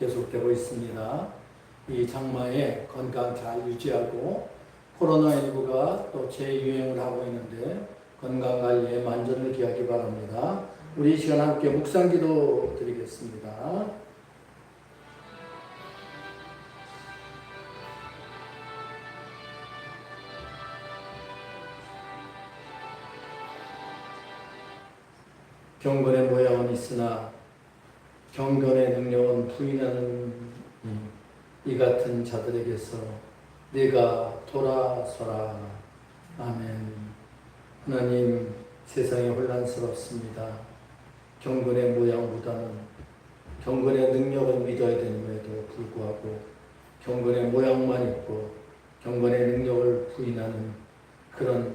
계속되고 있습니다. 이 장마에 건강 잘 유지하고 코로나19가 또 재유행을 하고 있는데 건강 관리에 만전을 기하기 바랍니다. 우리 이 시간 함께 묵상 기도 드리겠습니다. 경건의 모양은 있으나 경건의 능력은 부인하는 이 같은 자들에게서 내가 돌아서라. 아멘. 하나님 세상이 혼란스럽습니다. 경건의 모양보다는 경건의 능력을 믿어야 됨에도 불구하고 경건의 모양만 있고 경건의 능력을 부인하는 그런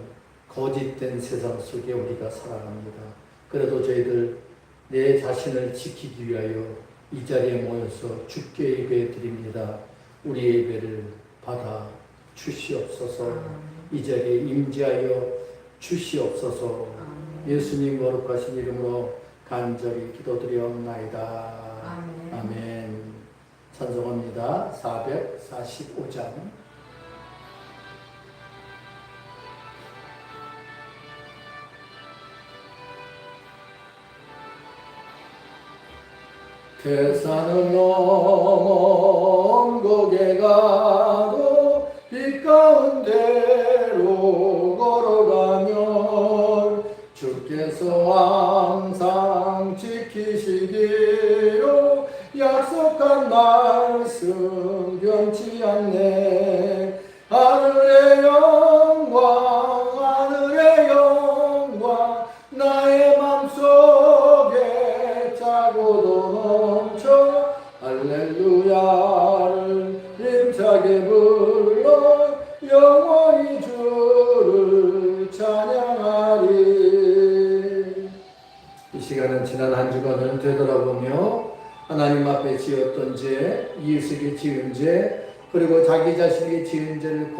거짓된 세상 속에 우리가 살아갑니다. 그래도 저희들 내 자신을 지키기 위하여 이 자리에 모여서 주께 예배 드립니다. 우리 예배를 받아 주시옵소서. 이 자리에 임재하여 주시옵소서. 예수님 거룩하신 이름으로 간절히 기도드리옵나이다. 아멘. 찬송합니다. 445장. 태산을 넘어 고개 가도 빛 가운데로 걸어가면 주께서 항상 지키시기로 약속한 말씀 변치 않네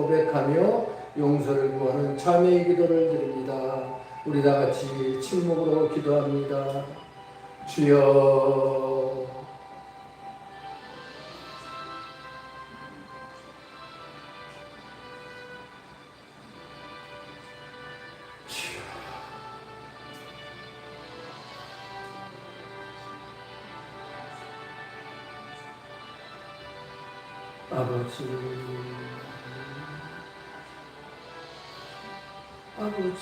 고백하며 용서를 구하는 참회의 기도를 드립니다. 우리 다 같이 침묵으로 기도합니다. 주여 아버지 아버지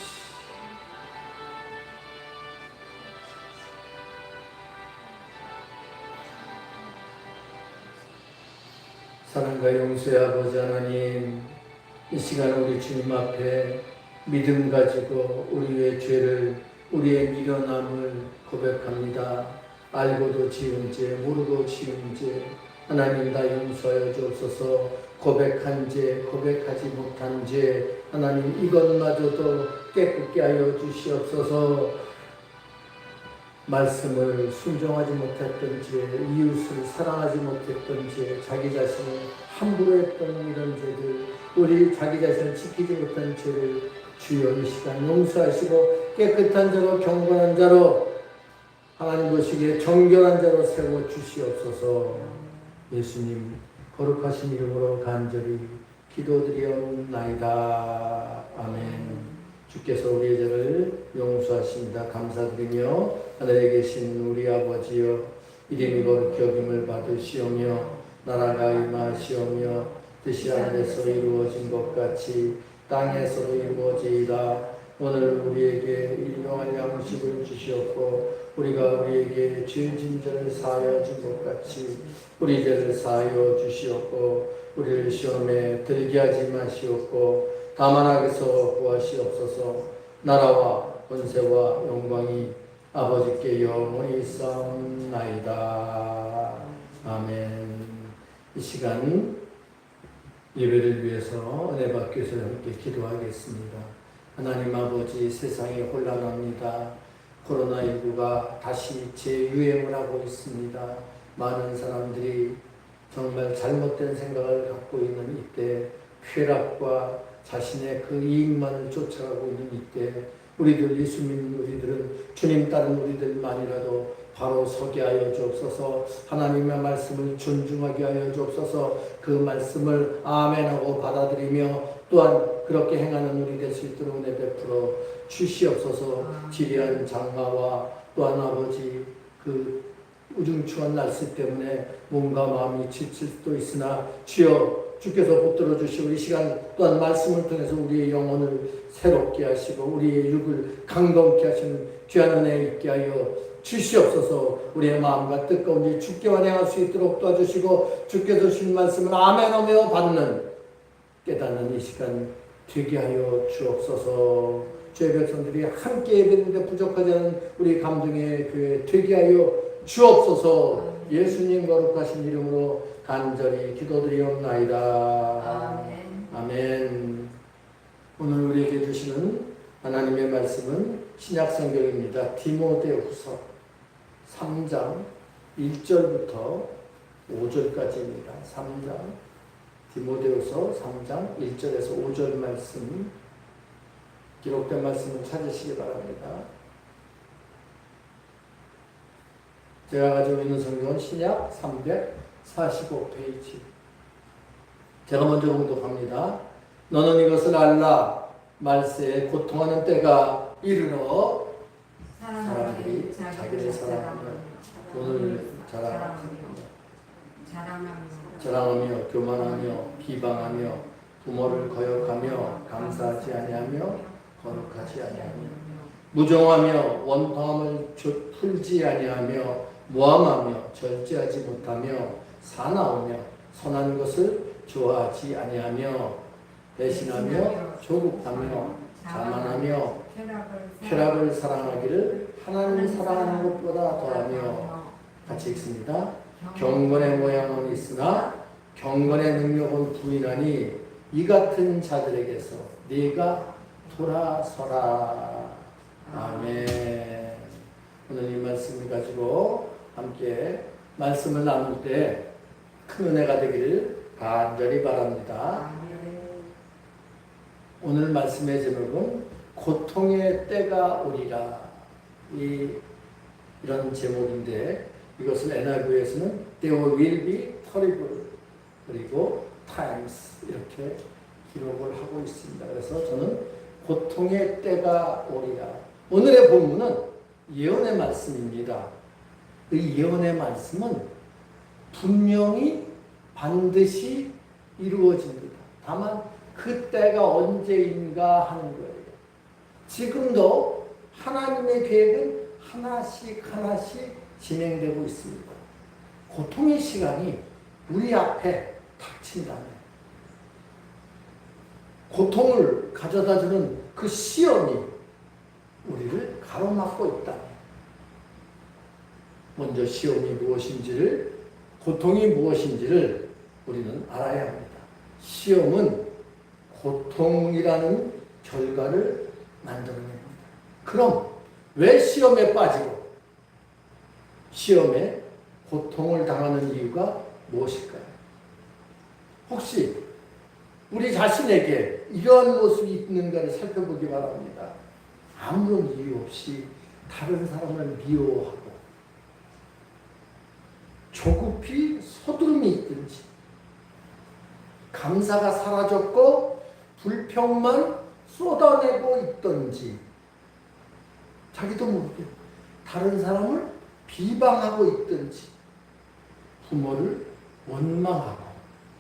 사랑과 용서의 아버지 하나님 이 시간 우리 주님 앞에 믿음 가지고 우리의 죄를 우리의 미련함을 고백합니다. 알고도 지은 죄, 모르고 지은 죄, 하나님 다 용서하여 주옵소서 고백한 죄, 고백하지 못한 죄, 하나님 이것마저도 깨끗게 하여 주시옵소서. 말씀을 순종하지 못했던 죄, 이웃을 사랑하지 못했던 죄, 자기 자신을 함부로 했던 이런 죄들, 우리 자기 자신을 지키지 못한 죄를 주여 이 시간 용서하시고 깨끗한 자로 경건한 자로 하나님 보시기에 정결한 자로 세워 주시옵소서. 예수님 거룩하신 이름으로 간절히 기도드리옵나이다. 아멘. 주께서 우리의 죄를 용서하십니다. 감사드리며 하늘에 계신 우리 아버지여 이름이 거룩히 여김을 받으시오며 나라가 임하시오며 뜻이 하늘에서 이루어진 것 같이 땅에서도 이루어지이다. 오늘 우리에게 일용할 양식을 주시옵고 우리가 우리에게 죄진 죄를 사하여 준 것 같이 우리 죄를 사하여 주시옵고 우리를 시험에 들게 하지 마시옵고 다만 악에서 구하시옵소서 나라와 권세와 영광이 아버지께 영원히 싸움나이다. 아멘 이 시간 예배를 위해서 은혜 받기 위해서 함께 기도하겠습니다. 하나님 아버지 세상이 혼란합니다. 코로나19가 다시 재유행을 하고 있습니다. 많은 사람들이 정말 잘못된 생각을 갖고 있는 이때 쾌락과 자신의 그 이익만을 쫓아가고 있는 이때 우리들 예수 믿는 우리들은 주님 따른 우리들만이라도 바로 서게 하여 주옵소서. 하나님의 말씀을 존중하게 하여 주옵소서. 그 말씀을 아멘하고 받아들이며 또한 그렇게 행하는 우리 될 수 있도록 은혜 베풀어 주시옵소서. 지리한 장마와 또한 아버지 그 우중충한 날씨 때문에 몸과 마음이 지칠 수도 있으나 주여 주께서 붙들어 주시고 이 시간 또한 말씀을 통해서 우리의 영혼을 새롭게 하시고 우리의 육을 강건케 하시는 귀한 은혜 있게 하여 주시옵소서. 우리의 마음과 뜻가운데 주께 완행할 수 있도록 도와주시고 주께서 주신 말씀을 아멘하며 받는 깨닫는 이 시간 되게 하여 주옵소서. 주의 백성들이 함께 예배드는데 부족하지 않은 우리 감동의 교회 되게 하여 주옵소서. 예수님 거룩하신 이름으로 간절히 기도드리옵나이다. 아멘. 아멘. 오늘 우리에게 주시는 하나님의 말씀은 신약 성경입니다. 디모데후서 3장 1절부터 5절까지입니다. 3장 디모데후서 3장 1절에서 5절 말씀. 기록된 말씀을 찾으시기 바랍니다. 제가 가지고 있는 성경은 신약 345페이지. 제가 먼저 공독합니다. 너는 이것을 알라. 말세에 고통하는 때가 이르러 사람들이 자기를 사랑하며 돈을 자랑하며 자랑하며 교만하며 비방하며 부모를 거역하며 감사하지 아니하며 거룩하지 아니하며 무정하며 원통함을 조- 풀지 아니하며 모함하며 절제하지 못하며 사나우며 선한 것을 좋아하지 아니하며 배신하며 조급하며 자만하며 쾌락을 사랑하기를 하나님을 사랑하는 것보다 더하며 같이 읽습니다. 경건의 모양은 있으나 경건의 능력은 부인하니 이 같은 자들에게서 네가 돌아서라. 아멘. 오늘 이 말씀을 가지고 함께 말씀을 나눌 때 큰 은혜가 되기를 간절히 바랍니다. 오늘 말씀의 제목은 고통의 때가 오리라. 이 이런 제목인데 이것을 NIV에서는 There will be terrible 그리고 times 이렇게 기록을 하고 있습니다. 그래서 저는 고통의 때가 오리라. 오늘의 본문은 예언의 말씀입니다. 이 예언의 말씀은 분명히 반드시 이루어집니다. 다만 그 때가 언제인가 하는 거예요. 지금도 하나님의 계획은 하나씩 하나씩 진행되고 있습니다. 고통의 시간이 우리 앞에 닥친다면 고통을 가져다 주는 그 시험이 우리를 가로막고 있다면 먼저 시험이 무엇인지를 고통이 무엇인지를 우리는 알아야 합니다. 시험은 고통이라는 결과를 만들어냅니다. 그럼 왜 시험에 빠지고 시험에 고통을 당하는 이유가 무엇일까요? 혹시 우리 자신에게 이러한 모습이 있는가를 살펴보기 바랍니다. 아무런 이유 없이 다른 사람을 미워하고 조급히 서두름이 있든지 감사가 사라졌고 불평만 쏟아내고 있던지 자기도 모르게 다른 사람을 비방하고 있든지 부모를 원망하고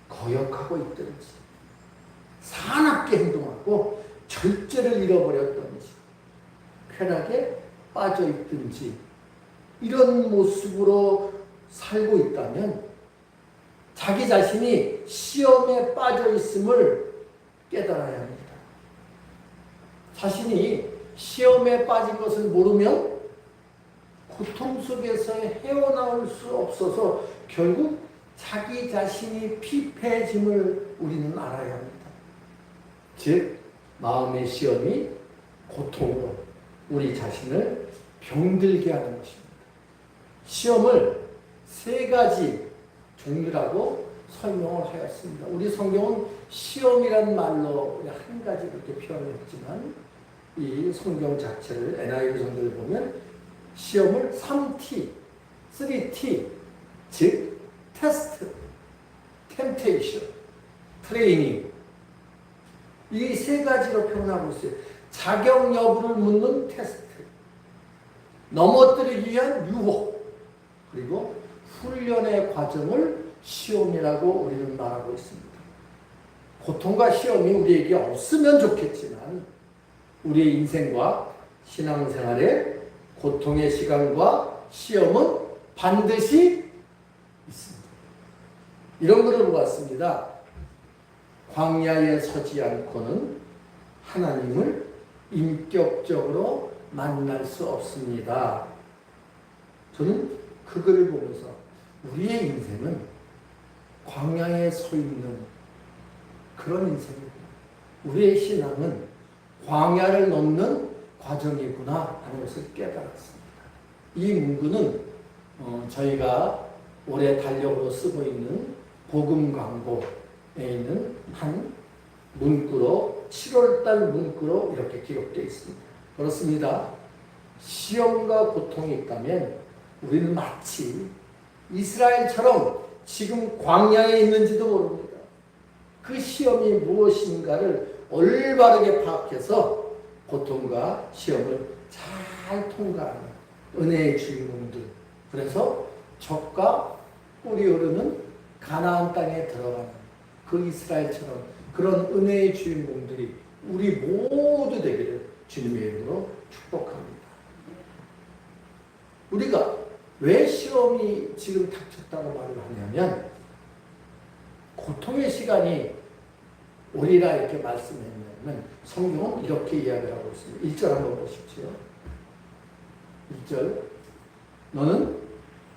거역하고 있든지 사납게 행동하고 절제를 잃어버렸던지 쾌락에 빠져 있든지 이런 모습으로 살고 있다면 자기 자신이 시험에 빠져 있음을 깨달아야 합니다. 자신이 시험에 빠진 것을 모르면 고통 속에서 헤어나올 수 없어서 결국 자기 자신이 피폐해짐을 우리는 알아야 합니다. 즉, 마음의 시험이 고통으로 우리 자신을 병들게 하는 것입니다. 시험을 세 가지 종류라고 설명을 하였습니다. 우리 성경은 시험이라는 말로 한 가지 그렇게 표현을 했지만 이 성경 자체를 NIV 성경을 보면 시험을 3T, 3T, 즉 테스트, 템테이션, 트레이닝 이 세 가지로 표현하고 있어요. 자격 여부를 묻는 테스트, 넘어뜨리기 위한 유혹, 그리고 훈련의 과정을 시험이라고 우리는 말하고 있습니다. 고통과 시험이 우리에게 없으면 좋겠지만 우리의 인생과 신앙생활에 고통의 시간과 시험은 반드시 있습니다. 이런 글을 보았습니다. 광야에 서지 않고는 하나님을 인격적으로 만날 수 없습니다. 저는 그 글을 보면서 우리의 인생은 광야에 서 있는 그런 인생입니다. 우리의 신앙은 광야를 넘는 과정이구나 하는 것을 깨달았습니다. 이 문구는 어, 저희가 올해 달력으로 쓰고 있는 복음 광고에 있는 한 문구로 7월달 문구로 이렇게 기록되어 있습니다. 그렇습니다. 시험과 고통이 있다면 우리는 마치 이스라엘처럼 지금 광야에 있는지도 모릅니다. 그 시험이 무엇인가를 올바르게 파악해서 고통과 시험을 잘 통과하는 은혜의 주인공들. 그래서 적과 꿀이 오르는 가나안 땅에 들어가는 그 이스라엘처럼 그런 은혜의 주인공들이 우리 모두 되기를 주님의 이름으로 축복합니다. 우리가 왜 시험이 지금 닥쳤다고 말을 하냐면 고통의 시간이 오리라 이렇게 말씀했냐면 성경은 이렇게 이야기를 하고 있습니다. 1절 한번 보십시오. 1절 너는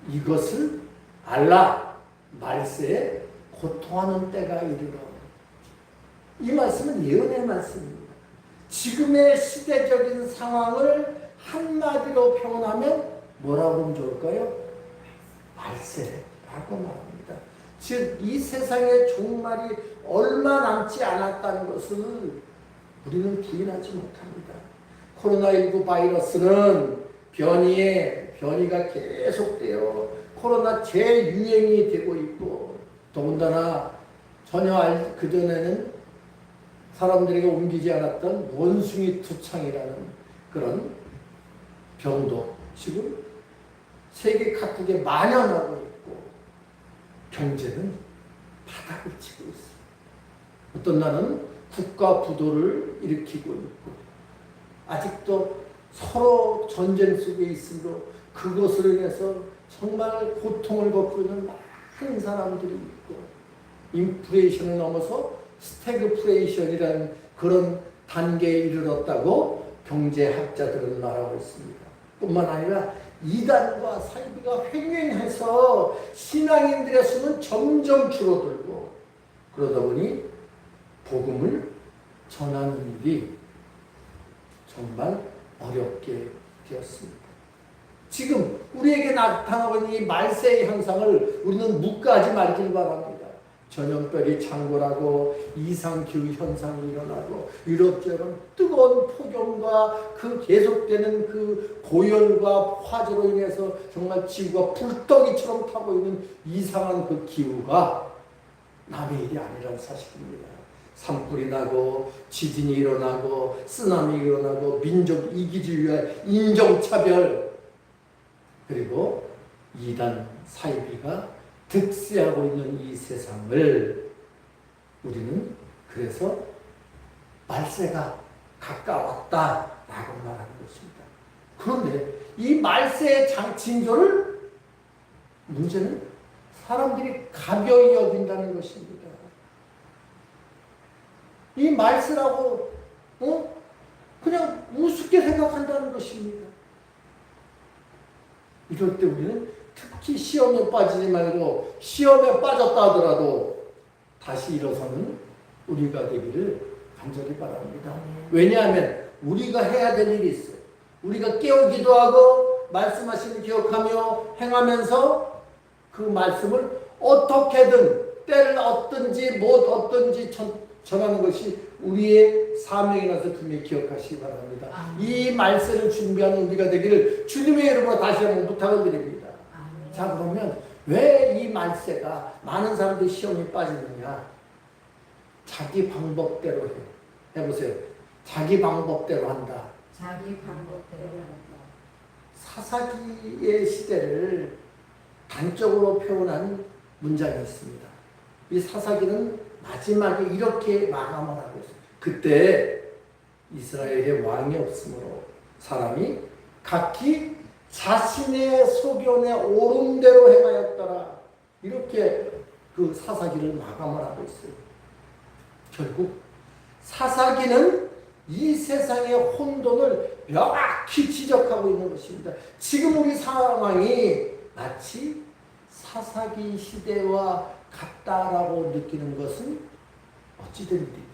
이것을 알라 말세에 고통하는 때가 이르러 이 말씀은 예언의 말씀입니다. 지금의 시대적인 상황을 한마디로 표현하면 뭐라고 하면 좋을까요? 말세라고 말합니다. 즉, 이 세상의 종말이 얼마 남지 않았다는 것을 우리는 부인하지 못합니다. 코로나19 바이러스는 변이에 변이가 계속되어 코로나 재유행이 되고 있고 더군다나 전혀 알, 그전에는 사람들에게 옮기지 않았던 원숭이 투창이라는 그런 병도 지금 세계 각국에 만연하고 있고 경제는 바닥을 치고 있습니다. 어떤 나라는 국가 부도를 일으키고 있고 아직도 서로 전쟁 속에 있으므로 그것으로 인해서 정말 고통을 겪고 있는 많은 사람들이 있고 인플레이션을 넘어서 스태그플레이션이라는 그런 단계에 이르렀다고 경제학자들은 말하고 있습니다. 뿐만 아니라 이단과 사이비가 횡행해서 신앙인들의 수는 점점 줄어들고 그러다 보니 복음을 전하는 일이 정말 어렵게 되었습니다. 지금 우리에게 나타나고 있는 이 말세의 현상을 우리는 묵과하지 말길 바랍니다. 전염병이 창궐하고 이상기후 현상이 일어나고 유럽처럼 뜨거운 폭염과 그 계속되는 그 고열과 화재로 인해서 정말 지구가 불덩이처럼 타고 있는 이상한 그 기후가 남의 일이 아니라는 사실입니다. 산불이 나고 지진이 일어나고 쓰나미 일어나고 민족 이기주의 위한 인종차별 그리고 이단 사이비가 득세하고 있는 이 세상을 우리는 그래서 말세가 가까웠다라고 말하는 것입니다. 그런데 이 말세의 장 징조를 문제는 사람들이 가벼이 여긴다는 것입니다. 이 말세라고 어? 그냥 우습게 생각한다는 것입니다. 이럴 때 우리는 특히 시험에 빠지지 말고 시험에 빠졌다 하더라도 다시 일어서는 우리가 되기를 간절히 바랍니다. 왜냐하면 우리가 해야 될 일이 있어요. 우리가 깨어 기도 하고 말씀하시는 기억하며 행하면서 그 말씀을 어떻게든 때를 얻든지 못 얻든지 전, 전하는 것이 우리의 사명이라서 분명히 기억하시기 바랍니다. 아멘. 이 말세를 준비하는 우리가 되기를 주님의 이름으로 다시 한번 부탁을 드립니다. 자 그러면 왜 이 말세가 많은 사람들이 시험에 빠지느냐? 자기 방법대로 해. 해보세요. 자기 방법대로 한다. 자기 방법대로 한다. 사사기의 시대를 단적으로 표현한 문장이 있습니다. 이 사사기는 마지막에 이렇게 마감을 하고 있어요. 그때 이스라엘에 왕이 없으므로 사람이 각기 자신의 소견에 옳은 대로 행하였더라. 이렇게 그 사사기를 마감을 하고 있어요. 결국 사사기는 이 세상의 혼돈을 명확히 지적하고 있는 것입니다. 지금 우리 상황이 마치 사사기 시대와 같다라고 느끼는 것은 어찌된 일입니까?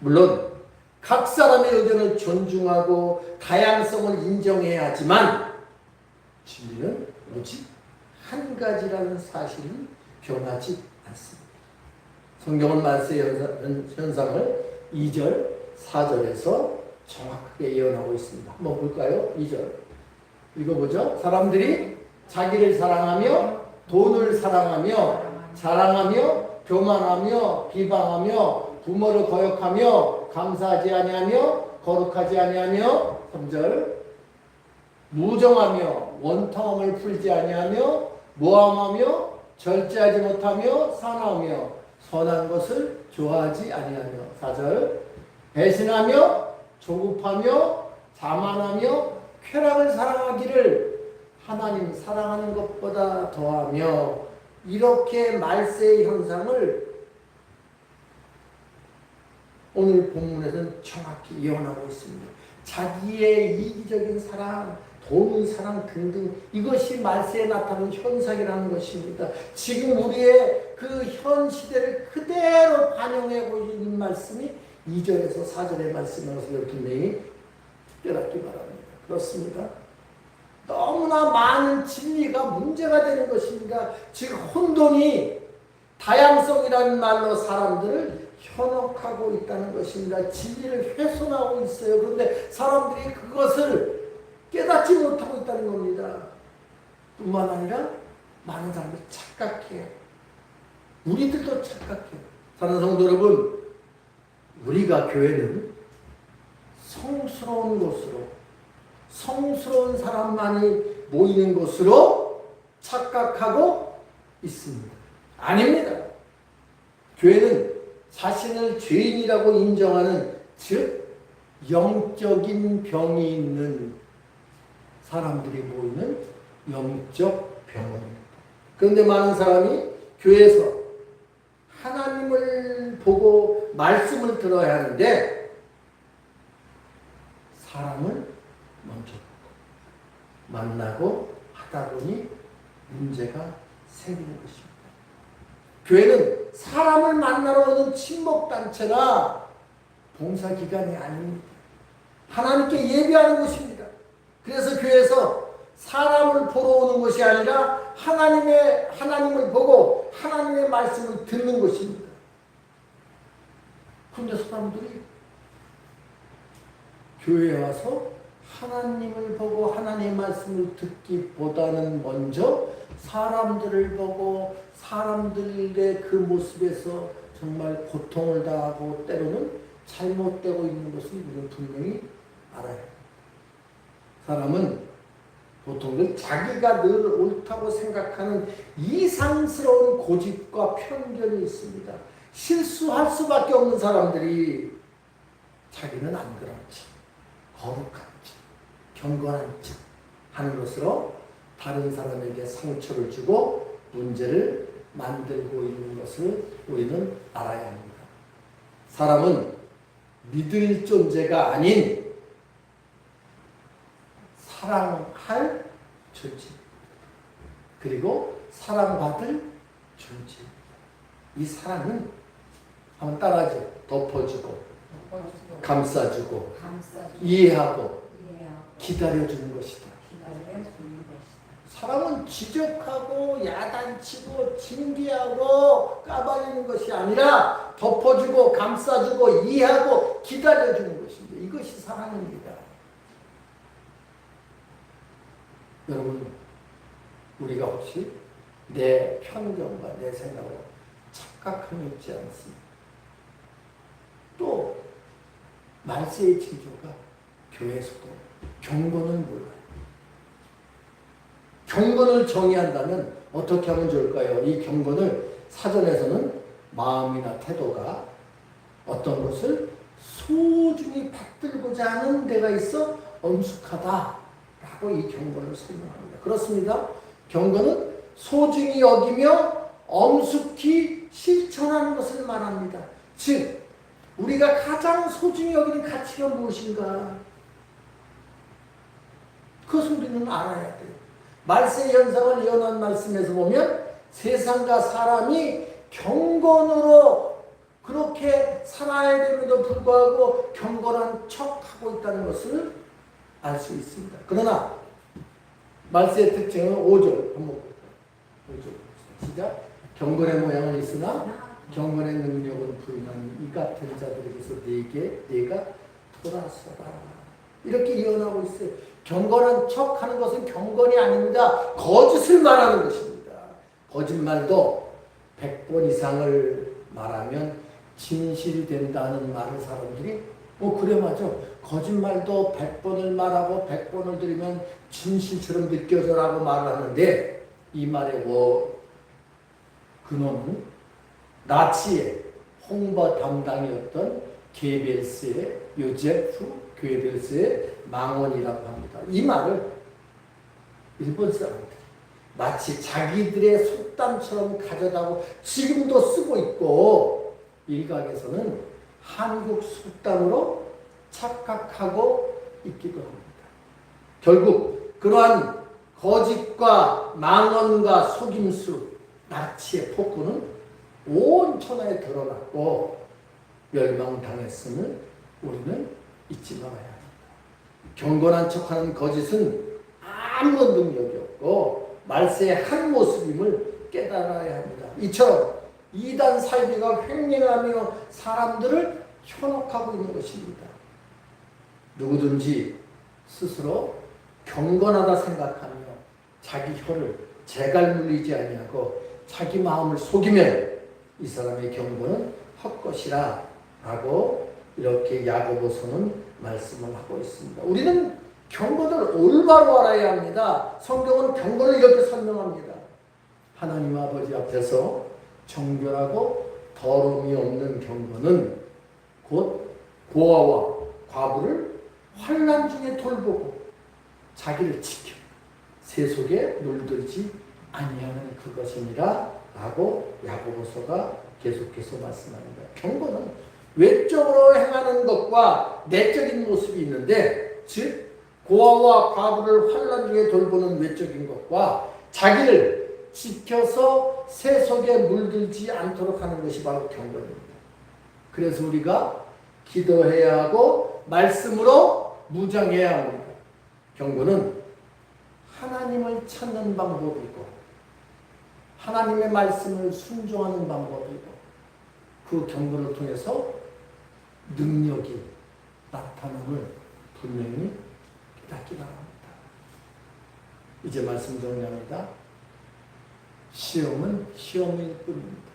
물론 각 사람의 의견을 존중하고 다양성을 인정해야 하지만 진리는 오직 한 가지라는 사실이 변하지 않습니다. 성경은 말세 현상- 현상 을 2절, 4절에서 정확하게 예언하고 있습니다. 한번 볼까요? 2절. 읽어보죠. 사람들이 자기를 사랑하며 돈을 사랑하며 자랑하며 교만하며 비방하며 부모를 거역하며 감사하지 아니하며 거룩하지 아니하며 3절 무정하며 원통함을 풀지 아니하며 모함하며 절제하지 못하며 사나우며 선한 것을 좋아하지 아니하며 4절 배신하며 조급하며 자만하며 쾌락을 사랑하기를 하나님 사랑하는 것보다 더하며 이렇게 말세의 현상을 오늘 본문에서는 정확히 예언하고 있습니다. 자기의 이기적인 사랑, 돈 사랑 등등 이것이 말세에 나타나는 현상이라는 것입니다. 지금 우리의 그 현 시대를 그대로 반영하고 있는 말씀이 2절에서 4절의 말씀이라서 분명히 깨닫기 바랍니다. 그렇습니다. 너무나 많은 진리가 문제가 되는 것입니다. 지금 혼돈이 다양성이라는 말로 사람들을 현혹하고 있다는 것입니다. 진리를 훼손하고 있어요. 그런데 사람들이 그것을 깨닫지 못하고 있다는 겁니다. 뿐만 아니라 많은 사람들이 착각해요. 우리들도 착각해요. 사는 성도 여러분, 우리가 교회는 성스러운 곳으로 성스러운 사람만이 모이는 곳으로 착각하고 있습니다. 아닙니다. 교회는 자신을 죄인이라고 인정하는 즉 영적인 병이 있는 사람들이 모이는 영적 병원입니다. 그런데 많은 사람이 교회에서 하나님을 보고 말씀을 들어야 하는데 사람을 먼저 만나고 하다 보니 문제가 생기는 것입니다. 교회는 사람을 만나러 오는 친목단체나 봉사기관이 아닙니다. 하나님께 예배하는 곳입니다. 그래서 교회에서 사람을 보러 오는 것이 아니라 하나님의 하나님을 보고 하나님의 말씀을 듣는 것입니다. 그런데 사람들이 교회에 와서 하나님을 보고 하나님의 말씀을 듣기보다는 먼저 사람들을 보고 사람들의 그 모습에서 정말 고통을 당하고 때로는 잘못되고 있는 것을 우리는 분명히 알아요. 사람은 보통은 자기가 늘 옳다고 생각하는 이상스러운 고집과 편견이 있습니다. 실수할 수밖에 없는 사람들이 자기는 안 그렇지, 거룩한지, 경건한지 하는 것으로 다른 사람에게 상처를 주고 문제를 만들고 있는 것을 우리는 알아야 합니다. 사람은 믿을 존재가 아닌 사랑할 존재 그리고 사랑받을 존재 이 사랑은 한번 따라하죠 덮어주고 감싸주고 감싸주고 이해하고 이해하고 기다려주는 것이다 기다려주는 것이다. 사람은 지적하고 야단치고 징계하고 까발리는 것이 아니라 덮어주고 감싸주고 이해하고 기다려주는 것입니다. 이것이 사랑입니다. 여러분 우리가 혹시 내 편견과 내 생각을 착각하고 있지 않습니까? 또 말세의 징조가 교회에서도 경건은 몰라요. 경건을 정의한다면 어떻게 하면 좋을까요? 이 경건을 사전에서는 마음이나 태도가 어떤 것을 소중히 받들고자 하는 데가 있어 엄숙하다 라고 이 경건을 설명합니다. 그렇습니다. 경건은 소중히 여기며 엄숙히 실천하는 것을 말합니다. 즉 우리가 가장 소중히 여기는 가치가 무엇인가? 그것을 우리는 알아야 돼요. 말세 현상을 예언한 말씀에서 보면 세상과 사람이 경건으로 그렇게 살아야 됨에도 불구하고 경건한 척 하고 있다는 것을 알 수 있습니다. 그러나 말세의 특징은 5절 한번 볼까요? 5절 시작 경건의 모양은 있으나 경건의 능력은 부인한 이 같은 자들에게서 내게 내가 돌아서라 이렇게 예언하고 있어요. 경건한 척하는 것은 경건이 아닙니다. 거짓을 말하는 것입니다. 거짓말도 100번 이상을 말하면 진실된다는 말을 사람들이 어 그래 맞아. 거짓말도 100번을 말하고 100번을 들으면 진실처럼 느껴져라고 말을 하는데 이 말의 뭐 근원은 나치의 홍보 담당이었던 게벨스의 요제프 괴벨스의 망언이라고 합니다. 이 말을 일본 사람들이 마치 자기들의 속담처럼 가져다고 지금도 쓰고 있고 일각에서는 한국 속담으로 착각하고 있기도 합니다. 결국 그러한 거짓과 망언과 속임수, 나치의 폭군은 온 천하에 드러났고 멸망당했음을 우리는 잊지 말아야 합니다. 경건한 척하는 거짓은 아무런 능력이 없고 말세의 한 모습임을 깨달아야 합니다. 이처럼 이단 살비가 횡령하며 사람들을 현혹하고 있는 것입니다. 누구든지 스스로 경건하다 생각하며 자기 혀를 재갈 물리지 아니하고 자기 마음을 속이면 이 사람의 경건은 헛것이라 라고 이렇게 야고보서는 말씀을 하고 있습니다. 우리는 경건을 올바로 알아야 합니다. 성경은 경건을 이렇게 설명합니다. 하나님 아버지 앞에서 정결하고 더러움이 없는 경건은 곧 고아와 과부를 환란 중에 돌보고 자기를 지켜 세속에 물들지 아니하는 그것이니라 라고 야고보서가 계속해서 말씀합니다. 경건은 외적으로 행하는 것과 내적인 모습이 있는데 즉 고아와 과부를 환란 중에 돌보는 외적인 것과 자기를 지켜서 세속에 물들지 않도록 하는 것이 바로 경건입니다. 그래서 우리가 기도해야 하고 말씀으로 무장해야 합니다. 경건은 하나님을 찾는 방법이고 하나님의 말씀을 순종하는 방법이고 그 경건을 통해서 능력이 나타남을 분명히 깨닫기 바랍니다. 이제 말씀 정리합니다. 시험은 시험일 뿐입니다.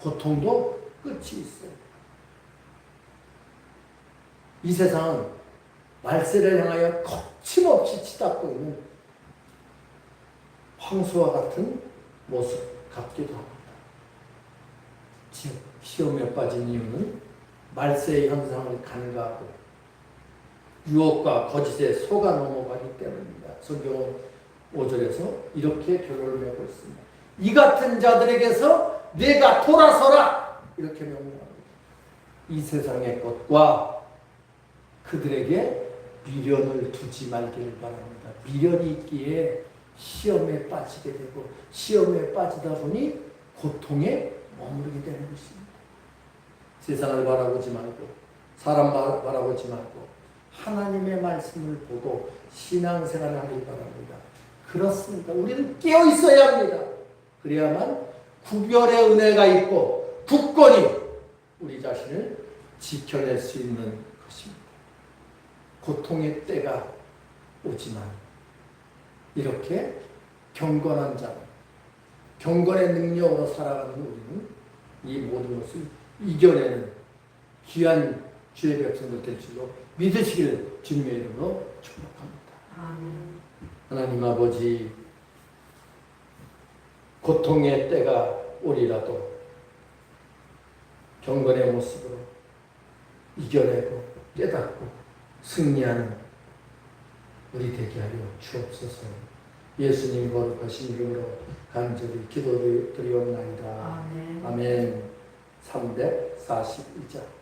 고통도 끝이 있어요. 이 세상은 말세를 향하여 거침없이 치닫고 있는 황소와 같은 모습 같기도 합니다. 즉, 시험에 빠진 이유는 말세의 현상을 간과하고 유혹과 거짓에 속아 넘어가기 때문입니다. 성경은 5절에서 이렇게 결론을 맺고 있습니다. 이 같은 자들에게서 내가 돌아서라! 이렇게 명령합니다. 이 세상의 것과 그들에게 미련을 두지 말기를 바랍니다. 미련이 있기에 시험에 빠지게 되고 시험에 빠지다 보니 고통에 머무르게 되는 것입니다. 세상을 바라보지 말고 사람 바- 바라보지 말고 하나님의 말씀을 보고 신앙생활을 하길 바랍니다. 그렇습니다. 우리는 깨어 있어야 합니다. 그래야만 구별의 은혜가 있고 굳건히 우리 자신을 지켜낼 수 있는 것입니다. 고통의 때가 오지만 이렇게 경건한 자, 경건의 능력으로 살아가는 우리는 이 모든 것을 이겨내는 귀한 주의 백성들 될 줄로 믿으시기를 주님의 이름으로 축복합니다. 아멘. 하나님 아버지 고통의 때가 오리라도 경건의 모습으로 이겨내고 깨닫고 승리하는 우리 되게 하여 주옵소서 예수님 거룩하신 이름으로 간절히 기도드리옵나이다. 아멘. 아멘 342장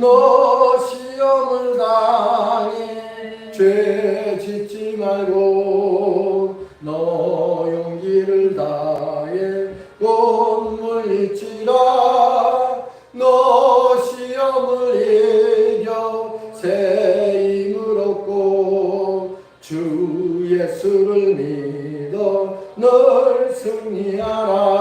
너 시험을 당해 죄 짓지 말고 너 용기를 다해 곧 물리치라. 너 시험을 이겨 새 힘을 얻고 주 예수를 믿어 널 승리하라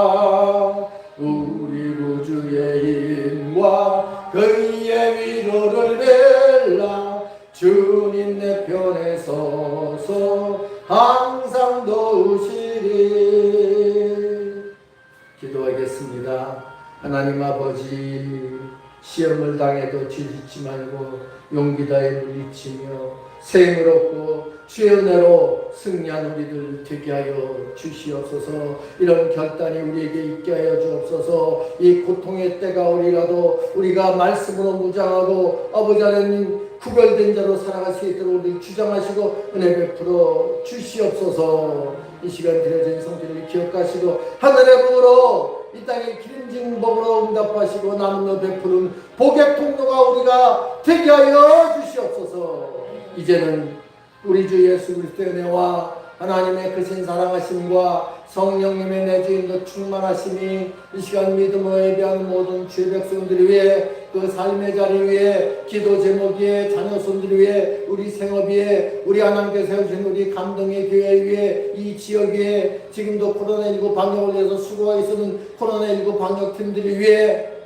당해도 지지지 말고 용기 다해 물리치며 생을 얻고 주의 은혜로 승리한 우리들 되게 하여 주시옵소서. 이런 결단이 우리에게 있게 하여 주옵소서. 이 고통의 때가 오리라도 우리가 말씀으로 무장하고 아버지 하나님 구별된 자로 살아갈 수 있도록 우리 주장하시고 은혜 베풀어 주시옵소서. 이 시간 드려진 성질을 기억하시고 하늘의 복으로 이 땅의 기름진 복으로 응답하시고 나눔로 베푸는 복의 통로가 우리가 되게 하여 주시옵소서. 이제는 우리 주 예수 그리스도의 은혜와 하나님의 크신 사랑하심과 성령님의 내주인도 충만하심이 이 시간 믿음으로 예배하는 모든 주의 백성들 위해 그 삶의 자리 위에 기도 제목 위에 자녀 손들 위해 우리 생업 위에 우리 하나님께 세우신 우리 감동의 교회 위에 이 지역 위에 지금도 코로나19 방역을 위해서 수고하고 있는 코로나19 방역팀들 위해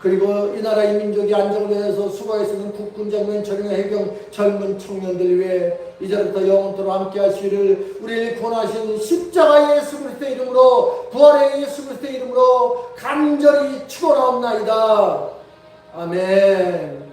그리고 이 나라 이 민족이 안정을 위해서 수고하시는 국군 장군 철령 해경 젊은 청년들 위해 이제부터 영원토록 함께 하시기를 우리를 권하신 십자가 예수 그리스도의 이름으로 부활의 예수 그리스도의 이름으로 간절히 축원하옵나이다. 아멘.